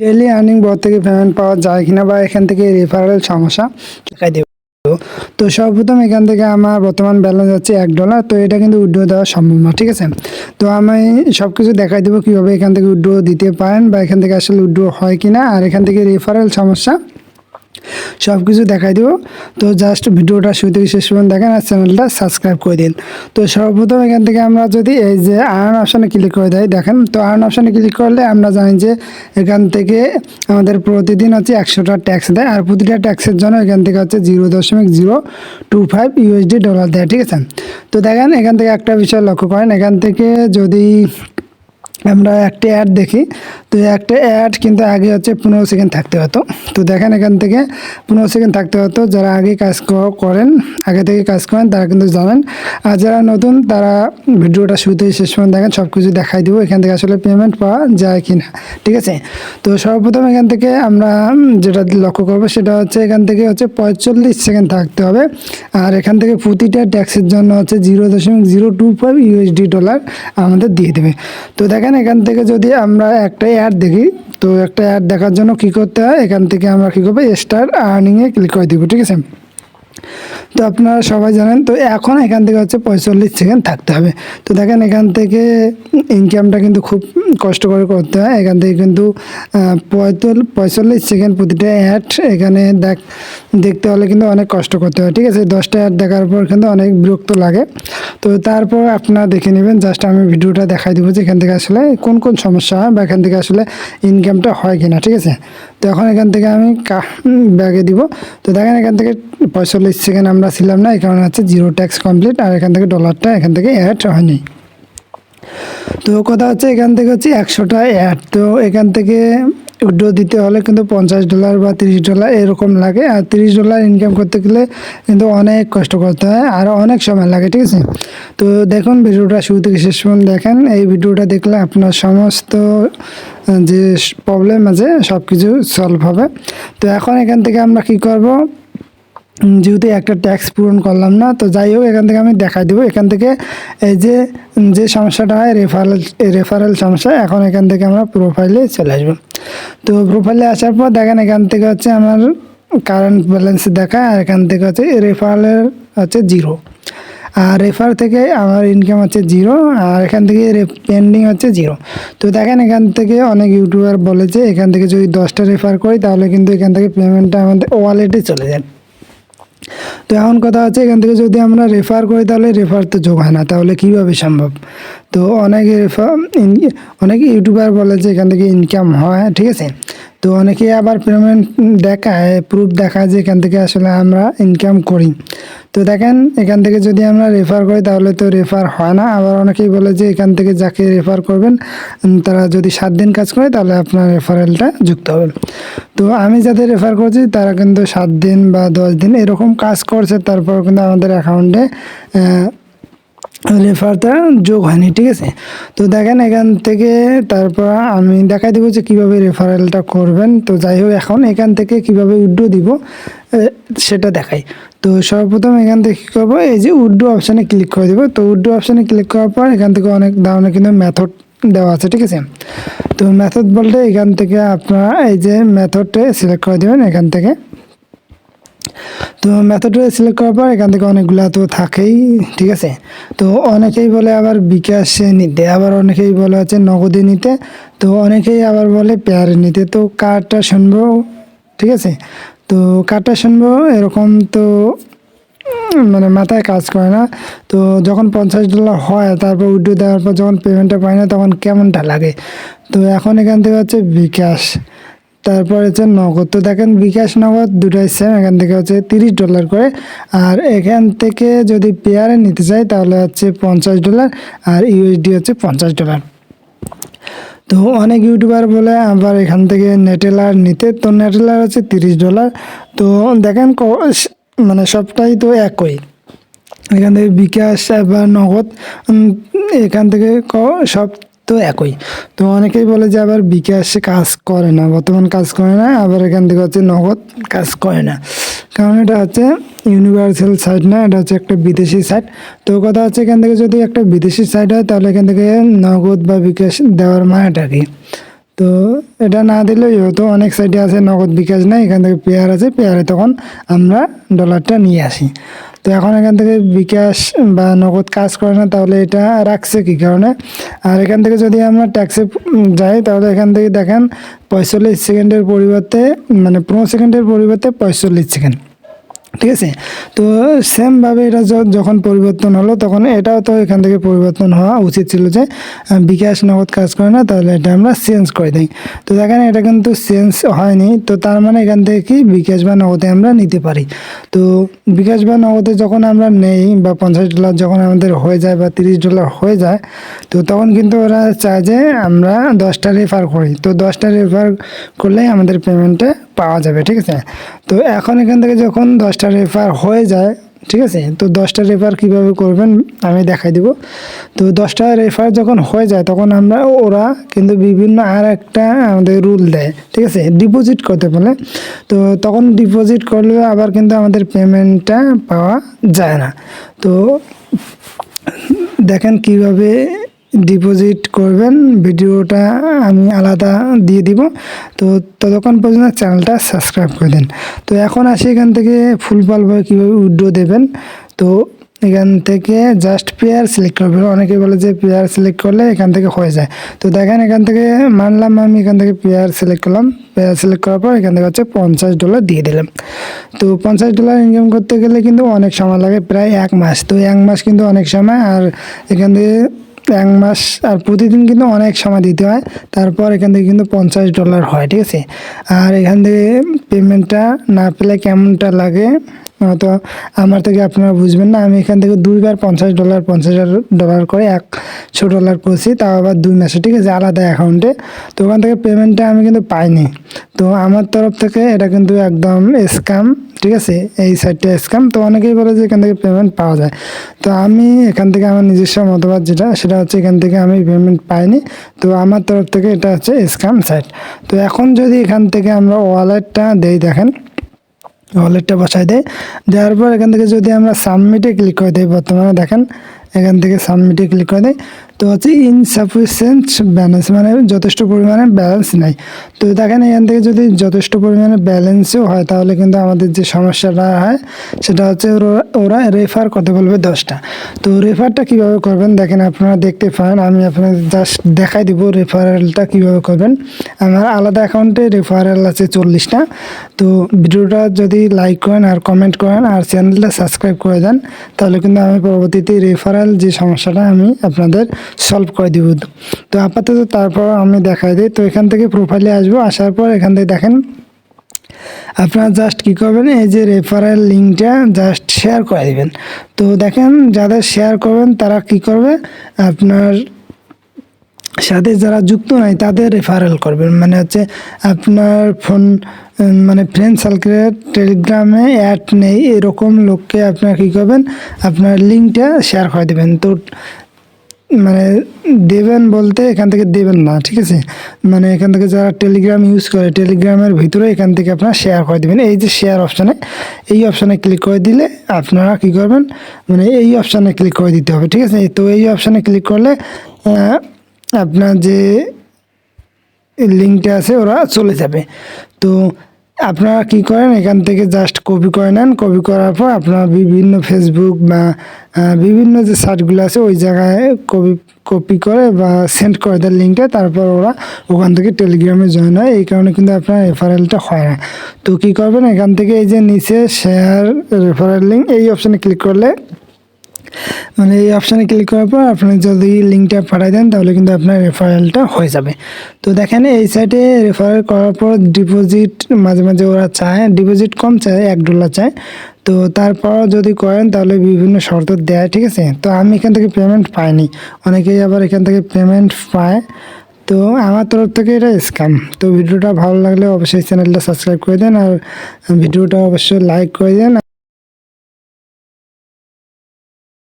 Daily earning বর থেকে payment পাওয়া যায় কিনা বা এখান থেকে রেফারেল সমস্যা দেখাই দেব। তো সর্বপ্রথম এখান থেকে আমার বর্তমান ব্যালেন্স হচ্ছে এক ডলার তো এটা কিন্তু উইড্রো দেওয়া সম্ভব না, ঠিক আছে? তো আমি সব কিছু দেখাই দেবো কীভাবে এখান থেকে উইড্রো দিতে পারেন বা এখান থেকে আসলে উড্রো হয় কিনা আর এখান থেকে রেফারেল সমস্যা সব কিছু দেখাই দেবো। তো জাস্ট ভিডিওটা শুরু থেকে শেষ পর্যন্ত দেখেন আর চ্যানেলটা সাবস্ক্রাইব করে দিন। তো সর্বপ্রথম এখান থেকে আমরা যদি এই যে আর্ন অপশানে ক্লিক করে দেয়, দেখেন, তো আর্ন অপশানে ক্লিক করলে আমরা জানি যে এখান থেকে আমাদের প্রতিদিন হচ্ছে একশোটা ট্যাক্স দেয় আর প্রতিটা ট্যাক্সের জন্য এখান থেকে হচ্ছে জিরো দশমিক zero two five USD dollar দেয়, ঠিক আছে? তো দেখেন, এখান থেকে একটা বিষয় লক্ষ্য করেন। এখান থেকে যদি আমরা একটা অ্যাড দেখি তো একটা অ্যাড কিন্তু আগে হচ্ছে পনেরো সেকেন্ড থাকতে হতো। তো দেখেন এখান থেকে পনেরো সেকেন্ড থাকতে হতো। যারা আগে কাজ করেন, আগে থেকে কাজ করেন, তারা কিন্তু জানেন। আর যারা নতুন, তারা ভিডিওটা শুরুতে শেষ পর্যন্ত দেখেন সব কিছু দেখাই দেবো এখান থেকে আসলে পেমেন্ট পাওয়া যায় কি না ঠিক আছে? তো সর্বপ্রথম এখান থেকে আমরা যেটা লক্ষ্য করব, সেটা হচ্ছে এখান থেকে হচ্ছে পঁয়তাল্লিশ সেকেন্ড থাকতে হবে। আর এখান থেকে প্রতিটা ট্যাক্সের জন্য হচ্ছে জিরো দশমিক zero two five USD dollar আমাদের দিয়ে দেবে। তো দেখেন এখান থেকে যদি আমরা একটা অ্যাড দেখি। তো একটা অ্যাড দেখার জন্য কি করতে হয়, এখান থেকে আমরা কী করব স্টার আর্নিংয়ে ক্লিক করে দিব, ঠিক আছে? তো আপনারা সবাই জানেন, তো এখন এখান থেকে হচ্ছে পঁয়তাল্লিশ সেকেন্ড থাকতে হবে। তো দেখেন এখান থেকে ইনকামটা কিন্তু খুব কষ্ট করে করতে হয়। এখান থেকে কিন্তু পঁয়তাল্লিশ সেকেন্ড প্রতিটা অ্যাড এখানে দেখ, দেখতে হলে কিন্তু অনেক কষ্ট করতে হয়, ঠিক আছে? দশটা অ্যাড দেখার পর কিন্তু অনেক বিরক্ত লাগে। তো তারপর আপনারা দেখে নেবেন জাস্ট আমি ভিডিওটা দেখাই দেবো যে এখান থেকে আসলে কোন কোন সমস্যা হয় বা এখান থেকে আসলে ইনকামটা হয় কিনা, ঠিক আছে? তো এখন এখান থেকে আমি ব্যাগে দিব। তো দেখেন এখান থেকে পঁয়তাল্লিশ সেকেন্ড আমরা ছিলাম না, এই কারণে হচ্ছে জিরো ট্যাক্স কমপ্লিট আর এখান থেকে ডলারটা এখান থেকে অ্যাড হয়নি। তো কথা হচ্ছে এখান থেকে হচ্ছে একশোটা অ্যাড তো এখান থেকে উইড্রো দিতে হলে কিন্তু পঞ্চাশ ডলার বা তিরিশ ডলার এরকম লাগে। আর তিরিশ ডলার ইনকাম করতে গেলে কিন্তু অনেক কষ্ট করতে হয় আর অনেক সময় লাগে, ঠিক আছে? তো দেখুন, ভিডিওটা শুরু থেকে শেষ পর্যন্ত দেখেন। এই ভিডিওটা দেখলে আপনার সমস্ত যে প্রবলেম আছে সব কিছু সলভ হবে। তো এখন এখান থেকে আমরা কি করব? যেহেতু একটা ট্যাক্স পূরণ করলাম না, তো যাই হোক, এখান থেকে আমি দেখাই দেবো। এখান থেকে এই যে যে সমস্যাটা হয় রেফারেল রেফারেল সমস্যা, এখন এখান থেকে আমরা প্রোফাইলে চলে আসব। তো প্রোফাইলে আসার পর দেখেন, এখান থেকে হচ্ছে আমার কারেন্ট ব্যালেন্স দেখায়, আর এখান থেকে হচ্ছে রেফারেলের হচ্ছে জিরো আর রেফার থেকে আমার ইনকাম হচ্ছে জিরো আর এখান থেকে পেন্ডিং হচ্ছে জিরো তো দেখেন, এখান থেকে অনেক ইউটিউবার বলেছে, এখান থেকে যদি দশটা রেফার করি, তাহলে কিন্তু এখান থেকে পেমেন্টটা আমাদের ওয়ালেটে চলে যায়। তো এখন কথা আছে এখান থেকে যদি আমরা রেফার করি, তাহলে রেফার তো যোগ হয় না। তাহলে কীভাবে সম্ভব? তো অনেকে রেফার অনেকে ইউটিউবার বলে যে এখান থেকে ইনকাম হয়, ঠিক আছে? তো অনেকে আবার পেমেন্ট দেখায় প্রুফ দেখায় যে এখান থেকে আসলে আমরা ইনকাম করি। তো দেখেন, এখান থেকে যদি আমরা রেফার করি তাহলে তো রেফার হয় না। আবার অনেকেই বলে যে এখান থেকে যাকে রেফার করবেন তারা যদি সাত দিন কাজ করে তাহলে আপনার রেফারেলটা যুক্ত হবে। তো আমি যাদের রেফার করছি, তারা কিন্তু সাত দিন বা দশ দিন এরকম কাজ করছে, তারপর কিন্তু আমাদের অ্যাকাউন্টে রেফারটা যোগ হয়নি, ঠিক আছে? তো দেখেন এখান থেকে তারপর আমি দেখাই দেবো যে কীভাবে রেফারেলটা করবেন। তো যাই হোক, এখন এখান থেকে কীভাবে উড্ডো দিব সেটা দেখাই। তো সর্বপ্রথম এখান থেকে কী করব, এই যে উড্ডো অপশানে ক্লিক করে দেবো। তো উড্ডো অপশানে ক্লিক করার পর এখান থেকে অনেক ধরনের কিন্তু মেথড দেওয়া আছে, ঠিক আছে? তো মেথড বলতে এখান থেকে আপনারা এই যে মেথডটা সিলেক্ট করে দেবেন এখান থেকে। তো মেথডটা সিলেক্ট করার পর এখান থেকে অনেকগুলো তো থাকেই, ঠিক আছে? তো অনেকেই বলে আবার বিকাশে নিতে, আবার অনেকেই বলে হচ্ছে নগদে নিতে, তো অনেকেই আবার বলে পেয়ারে নিতে। তো কারটা শুনব, ঠিক আছে? তো কারটা শুনব, এরকম তো মানে মাথায় কাজ করে না। তো যখন পঞ্চাশ ডলার হয়, তারপর উইড্রো দেওয়ার পর যখন পেমেন্টটা পাই না, তখন কেমনটা লাগে? তো এখন এখান থেকে হচ্ছে বিকাশ। তারপর হচ্ছে নগদ। তো দেখেন বিকাশ নগদ দুটাই সেম এখান থেকে হচ্ছে তিরিশ ডলার করে। আর এখান থেকে যদি পেয়ারে নিতে চাই, তাহলে হচ্ছে পঞ্চাশ ডলার আর ইউএসডি হচ্ছে পঞ্চাশ ডলার তো অনেক ইউটিউবার বলে আবার এখান থেকে নেটেলার নিতে, তো নেটেলার হচ্ছে তিরিশ ডলার তো দেখেন মানে সবটাই তো একই। এখান থেকে বিকাশ বা নগদ এখান থেকে ক- সব তো একই। তো অনেকেই বলে যে আবার বিকাশ কাজ করে না, বর্তমান কাজ করে না, আবার এখান থেকে হচ্ছে নগদ কাজ করে না। কারণ এটা হচ্ছে ইউনিভার্সাল সাইট না, এটা হচ্ছে একটা বিদেশি সাইট তো কথা হচ্ছে এখান থেকে যদি একটা বিদেশি সাইট হয়, তাহলে এখান থেকে নগদ বা বিকাশ দেওয়ার মানেটা কি? তো এটা না দিলেই হতো অনেক সাইডে আছে নগদ বিকাশ নেই, এখান থেকে পেয়ার আছে পেয়ারে তখন আমরা ডলারটা নিয়ে আসি। তো এখন এখান থেকে বিকাশ বা নগদ কাজ করে না, তাহলে এটা রাখছে কী কারণে? আর এখান থেকে যদি আমরা ট্যাক্সে যাই, তাহলে এখান থেকে দেখেন পঁয়তাল্লিশ সেকেন্ডের পরিবর্তে মানে পনেরো সেকেন্ডের পরিবর্তে পঁয়তাল্লিশ সেকেন্ড। ঠিক আছে? তো সেমভাবে এটা যখন পরিবর্তন হলো, তখন এটাও তো এখান থেকে পরিবর্তন হওয়া উচিত ছিল যে বিকাশ নগদ কাজ করে না, তাহলে এটা আমরা চেঞ্জ করে দিই। তো দেখেন, এটা কিন্তু চেঞ্জ হয়নি। তো তার মানে এখান থেকে কি বিকাশ বা নগদে আমরা নিতে পারি। তো বিকাশ বা নগদে যখন আমরা নেই, বা পঞ্চাশ ডলার যখন আমাদের হয়ে যায়, বা তিরিশ ডলার হয়ে যায়, তো তখন কিন্তু ওরা চায় যে, আমরা দশটা রেফার করি। তো দশটা রেফার করলেই আমাদের পেমেন্টটা পাওয়া যাবে, ঠিক আছে? তো এখন এখান থেকে যখন দশটা রেফার হয়ে যায়, ঠিক আছে? তো দশটা রেফার কীভাবে করবেন আমি দেখাই দিব। তো দশটা রেফার যখন হয়ে যায়, তখন আমরা, ওরা কিন্তু বিভিন্ন আর একটা আমাদের রুল দেয়, ঠিক আছে? ডিপোজিট করতে বলে। তো তখন ডিপোজিট করলে আবার কিন্তু আমাদের পেমেন্টটা পাওয়া যায় না। তো দেখেন কীভাবে ডিপোজিট করবেন, ভিডিওটা আমি আলাদা দিয়ে দিব। তো ততক্ষণ পর্যন্ত চ্যানেলটা সাবস্ক্রাইব করে দিন। তো এখন আসি এখান থেকে ফুলফলভাবে কীভাবে উইড্রো দেবেন। তো এখান থেকে জাস্ট পেয়ার সিলেক্ট করবেন। অনেকে বলে যে পেয়ার সিলেক্ট করলে এখান থেকে হয়ে যায়। তো দেখেন এখান থেকে মানলাম আমি এখান থেকে পেয়ার সিলেক্ট করলাম। পেয়ার সিলেক্ট করার পর এখান থেকে হচ্ছে পঞ্চাশ ডলার দিয়ে দিলাম। তো পঞ্চাশ ডলার ইনকাম করতে গেলে কিন্তু অনেক সময় লাগে, প্রায় এক মাস। তো এক মাস কিন্তু অনেক সময়, আর এখান থেকে এক মাস আর প্রতিদিন কিন্তু অনেক সময় দিতে হয়। তারপর এখান থেকে কিন্তু পঞ্চাশ ডলার হয়, ঠিক আছে? আর এখান থেকে পেমেন্টটা না পেলে কেমনটা লাগে? তো আমার থেকে আপনারা বুঝবেন না। আমি এখান থেকে দুইবার পঞ্চাশ ডলার পঞ্চাশ ডলার করে একশো ডলার করছি, তাও আবার দুই মাসে, ঠিক আছে? আলাদা অ্যাকাউন্টে তো ওখান থেকে পেমেন্টটা আমি কিন্তু পাইনি। তো আমার তরফ থেকে এটা কিন্তু একদম স্ক্যাম ঠিক আছে, এই সাইটটা স্ক্যাম তো অনেকেই বলে যে এখান থেকে পেমেন্ট পাওয়া যায়। তো আমি এখান থেকে আমার নিজস্ব মতবাদ যেটা, সেটা হচ্ছে এখান থেকে আমি পেমেন্ট পাইনি। তো আমার তরফ থেকে এটা হচ্ছে স্ক্যাম সাইট তো এখন যদি এখান থেকে আমরা ওয়ালেটটা দেই, দেখেন ওয়ালেটটা বসাই দেয় দেওয়ার পর এখান থেকে যদি আমরা সাবমিটে ক্লিক করে দিই, বর্তমানে দেখেন, এখান থেকে সাবমিটে ক্লিক করে দিই তো হচ্ছে ইনসাফিসিয়েন্ট ব্যালেন্স মানে যথেষ্ট পরিমাণে ব্যালেন্স নাই। তো দেখেন এখান থেকে যদি যথেষ্ট পরিমাণে ব্যালেন্সও হয়, তাহলে কিন্তু আমাদের যে সমস্যাটা হয়, সেটা হচ্ছে ওরা- রেফার করতে বলবে দশটা। তো রেফারটা কীভাবে করবেন? দেখেন আপনারা দেখতে পান, আমি আপনাদের জাস্ট দেখাই দিব রেফারেলটা কীভাবে করবেন। আমার আলাদা অ্যাকাউন্টে রেফারেল আছে চল্লিশটা। তো ভিডিওটা যদি লাইক করেন আর কমেন্ট করেন আর চ্যানেলটা সাবস্ক্রাইব করে দেন, তাহলে কিন্তু আমি পরবর্তীতে রেফারেল যে সমস্যাটা আমি আপনাদের সলভ করে দিব। তো আপাতত তারপর আমি দেখাই দিই। তো এখান থেকে প্রোফাইলে আসব। আসার পর এখান থেকে দেখেন, আপনারা জাস্ট কী করবেন, এই যে রেফারেল লিঙ্কটা জাস্ট শেয়ার করে দিবেন। তো দেখেন, যাদের শেয়ার করবেন, তারা কি করবে? আপনার সাথে যারা যুক্ত নাই, তাদের রেফারেল করবেন মানে হচ্ছে আপনার ফোন মানে ফ্রেন্ড সার্কেলের টেলিগ্রামে অ্যাড নেই, এরকম লোককে আপনার কী করবেন? আপনার লিঙ্কটা শেয়ার করে দেবেন। তো মানে দেবেন বলতে এখান থেকে দেবেন না, ঠিক আছে? মানে এখান থেকে যারা টেলিগ্রাম ইউজ করে টেলিগ্রামের ভিতরে এখান থেকে আপনারা শেয়ার করে দেবেন। এই যে শেয়ার অপশানে এই অপশানে ক্লিক করে দিলে আপনারা কী করবেন? মানে এই অপশানে ক্লিক করে দিতে হবে, ঠিক আছে? তো এই অপশানে ক্লিক করলে আপনার যে লিঙ্কটা আছে ওরা চলে যাবে। তো আপনারা কি করেন? এখান থেকে জাস্ট কপি করে নেন। কপি করার পর আপনারা বিভিন্ন ফেসবুক বা বিভিন্ন যে সাইটগুলো আছে, ওই জায়গায় কপি কপি করে বা সেন্ড করে দেন লিঙ্কটা তারপর ওরা ওখান থেকে টেলিগ্রামে জয়েন হয়। এই কারণে কিন্তু আপনার রেফারেলটা হয় না। তো কী করবেন? এখান থেকে এই যে নিচে শেয়ার রেফারেল লিঙ্ক এই অপশানে ক্লিক করলে মানে এই অপশানে ক্লিক করার পর আপনি যদি লিঙ্কটা পাঠিয়ে দেন, তাহলে কিন্তু আপনার রেফারেলটা হয়ে যাবে। তো দেখেন, এই সাইটে রেফারেল করার পর ডিপোজিট মাঝে মাঝে ওরা চায় ডিপোজিট কম চায়, এক ডলার চায়। তো তারপর যদি করেন, তাহলে বিভিন্ন শর্ত দেয়, ঠিক আছে? তো আমি এখান থেকে পেমেন্ট পাইনি। অনেকেই আবার এখান থেকে পেমেন্ট পায়। তো আমার তরফ থেকে এটা স্ক্যাম তো ভিডিওটা ভালো লাগলে অবশ্যই চ্যানেলটা সাবস্ক্রাইব করে দেন আর ভিডিওটা অবশ্যই লাইক করে দেন।